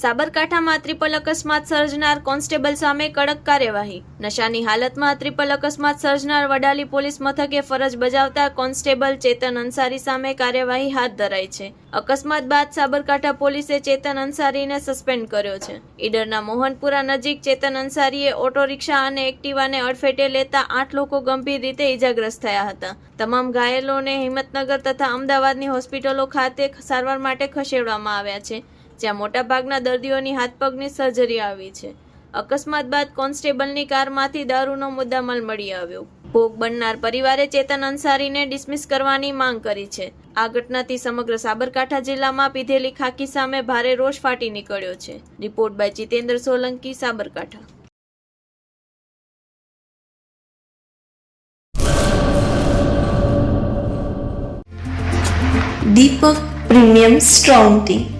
સાબરકાંઠામાં ત્રિપલ અકસ્માત સર્જનાર કોન્સ્ટેબલ સામે કડક કાર્યવાહી. નશાની હાલતમાં ત્રિપલ અકસ્માત સર્જનાર વડાલી પોલીસ મથકે ફરજ બજાવતા કોન્સ્ટેબલ ચેતન અંસારી સામે કાર્યવાહી હાથ ધરાઈ છે. અકસ્માત બાદ સાબરકાંઠા પોલીસે ચેતન અંસારીને સસ્પેન્ડ કર્યો છે. ઈડરના મોહનપુરા નજીક ચેતન અંસારીએ ઓટો રિક્ષા અને એક્ટિવાને અડફેટે લેતા આઠ લોકો ગંભીર રીતે ઈજાગ્રસ્ત થયા હતા. તમામ ઘાયલોને હિંમતનગર તથા અમદાવાદની હોસ્પિટલો ખાતે સારવાર માટે ખસેડવામાં આવ્યા છે. જ્યાં મોટાભાગના દર્દીઓની હાથ પગની સર્જરી આવી છે. અકસ્માત બાદ કોન્સ્ટેબલની કારમાંથી દારૂનો મુદ્દામાલ મળી આવ્યો. ભોગ બનનાર પરિવારે ચેતન અંસારીને ડિસમિસ કરવાની માંગ કરી છે. આ ઘટનાથી સમગ્ર સાબરકાંઠા જિલ્લામાં પીધેલી ખાકી સામે ભારે રોષ ફાટી નીકળ્યો છે. Report by Jitendra Solanki, Sabarkantha. Deepak premium strong tea.